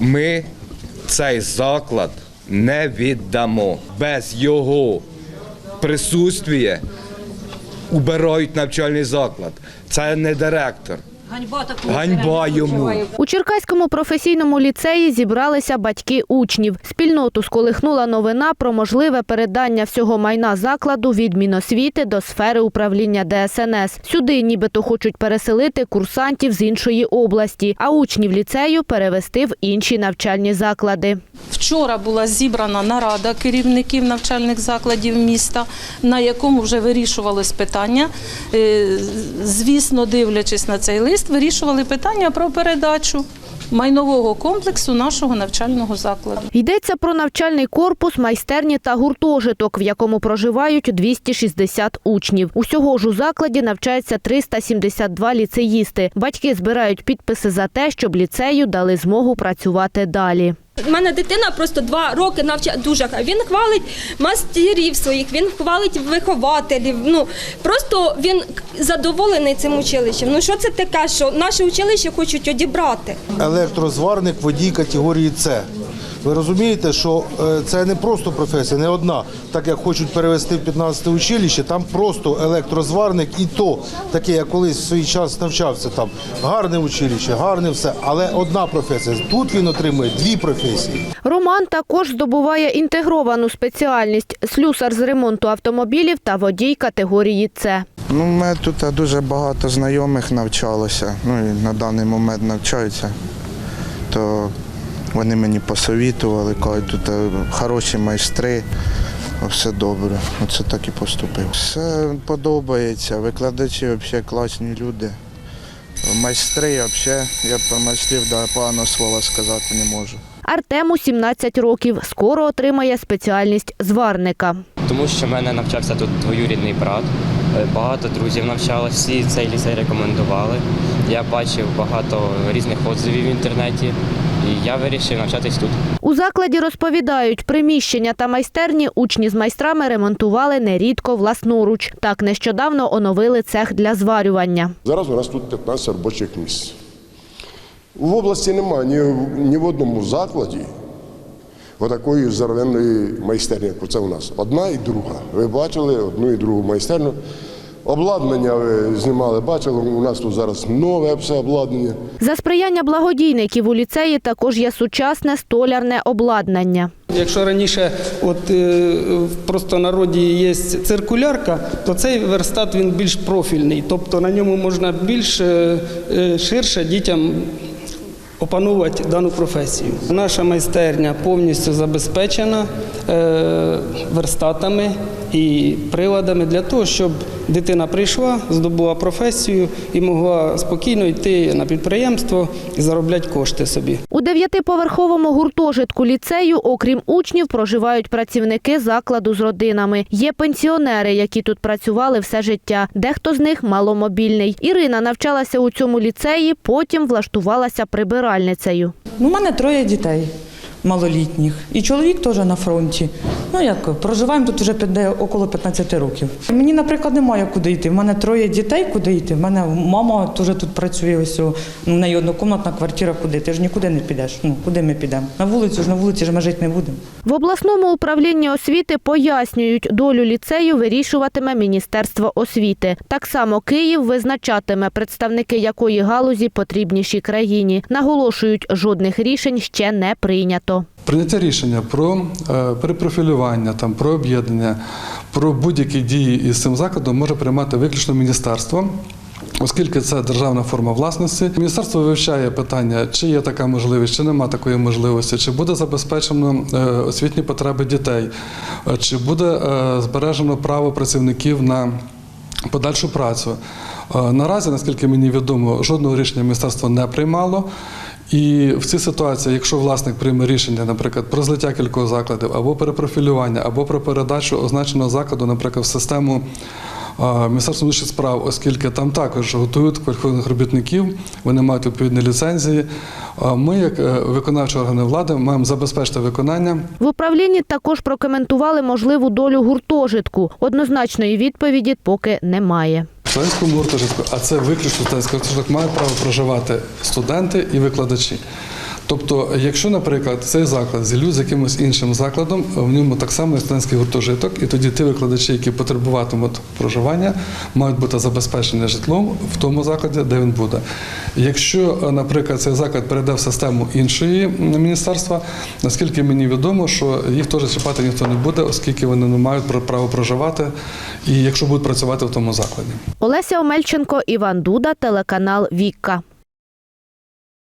Ми цей заклад не віддамо. Без його присутствия убирають навчальний заклад. Це не директор. Ганьба Ганьба йому. У Черкаському професійному ліцеї зібралися батьки учнів. Спільноту сколихнула новина про можливе передання всього майна закладу від Міносвіти до сфери управління ДСНС. Сюди нібито хочуть переселити курсантів з іншої області, а учнів ліцею перевести в інші навчальні заклади. Вчора була зібрана нарада керівників навчальних закладів міста, на якому вже вирішувалось питання. Е, Звісно, дивлячись на цей лист, вирішували питання про передачу майнового комплексу нашого навчального закладу. Йдеться про навчальний корпус, майстерні та гуртожиток, в якому проживають 260 учнів. Усього ж у закладі навчається 372 ліцеїсти. Батьки збирають підписи за те, щоб ліцею дали змогу працювати далі. У мене дитина просто два роки навчає дуже. Він хвалить мастерів своїх, він хвалить вихователів. Ну просто він задоволений цим училищем. Ну що це таке, що наше училище хочуть одібрати? електрозварник водій категорії С. Ви розумієте, що е, це не просто професія, не одна. Так як хочуть перевести в 15 училище, там просто електрозварник і то таке, я колись в свій час навчався там. Гарне училище, гарне все, але одна професія. Тут він отримує дві професії. Роман також здобуває інтегровану спеціальність – слюсар з ремонту автомобілів та водій категорії С. Ну, мене тут дуже багато знайомих навчалося, ну і на даний момент навчаються. То вони мені посовітували, кажуть, тут е, хороші майстри, все добре. Оце так і поступив. Все подобається, викладачі взагалі класні люди. Майстри взагалі, я про майстрів да, поганого слова сказати не можу. Артему 17 років. Скоро отримає спеціальність зварника. Тому що в мене навчався тут двоюрідний брат. Е, Багато друзів навчалося, всі цей ліцей рекомендували. Я бачив багато різних отзивів в інтернеті, і я вирішив навчатись тут. У закладі розповідають, приміщення та майстерні учні з майстрами ремонтували нерідко власноруч. Так нещодавно оновили цех для зварювання. Зараз у нас тут 15 робочих місць. В області немає ні, ні в одному закладі отакої здоровенної майстерні, як це у нас. Одна і друга. Ви бачили одну і другу майстерню. Обладнання ви знімали, бачили, у нас тут зараз нове все обладнання. За сприяння благодійників у ліцеї також є сучасне столярне обладнання. Якщо раніше от, е, в простонароді є циркулярка, то цей верстат він більш профільний, тобто на ньому можна більш е, е, ширше дітям опанувати дану професію. Наша майстерня повністю забезпечена е, верстатами і приладами для того, щоб дитина прийшла, здобула професію і могла спокійно йти на підприємство і заробляти кошти собі. У дев'ятиповерховому гуртожитку ліцею, окрім учнів, проживають працівники закладу з родинами. Є пенсіонери, які тут працювали все життя. Дехто з них маломобільний. Ірина навчалася у цьому ліцеї, потім влаштувалася прибиральницею. Ну, у мене троє дітей малолітніх. І чоловік теж на фронті. Ну як, проживаємо тут вже около 15 років. Мені, наприклад, немає куди йти. У мене троє дітей, куди йти. У мене мама теж тут працює, ось у ну, неї однокомнатна квартира, куди. Ти ж нікуди не підеш. Ну, куди ми підемо? На вулицю ж на вулиці ж ми жити не будемо. В обласному управлінні освіти пояснюють, долю ліцею вирішуватиме Міністерство освіти. Так само Київ визначатиме, представники якої галузі потрібніші країні. Наголошують, жодних рішень ще не прийнято. Прийняття рішення про е, перепрофілювання, там, про об'єднання, про будь-які дії із цим закладом може приймати виключно міністерство. Оскільки це державна форма власності, міністерство вивчає питання, чи є така можливість, чи нема такої можливості, чи буде забезпечено е, освітні потреби дітей, е, чи буде збережено право працівників на подальшу працю. Е, Наразі, наскільки мені відомо, жодного рішення міністерство не приймало. І в цій ситуації, якщо власник прийме рішення, наприклад, про злиття кількох закладів, або перепрофілювання, або про передачу означеного закладу, наприклад, в систему Міністерства внутрішніх справ, оскільки там також готують кваліфікованих робітників, вони мають відповідні ліцензії. Ми, як е, виконавчі органи влади, маємо забезпечити виконання В управлінні також прокоментували можливу долю гуртожитку. Однозначної відповіді поки немає. В студентському гуртожитку, а це виключно студентський гуртожиток, мають право проживати студенти і викладачі. Тобто, якщо, наприклад, цей заклад зілю з якимось іншим закладом, в ньому так само є студентський гуртожиток, і тоді ті викладачі, які потребуватимуть проживання, мають бути забезпечені житлом в тому закладі, де він буде. Якщо, наприклад, цей заклад перейде в систему іншої міністерства, наскільки мені відомо, що їх теж чіпати ніхто не буде, оскільки вони не мають пр- права проживати, і якщо будуть працювати в тому закладі. Олеся Омельченко, Іван Дуда, телеканал Вікка.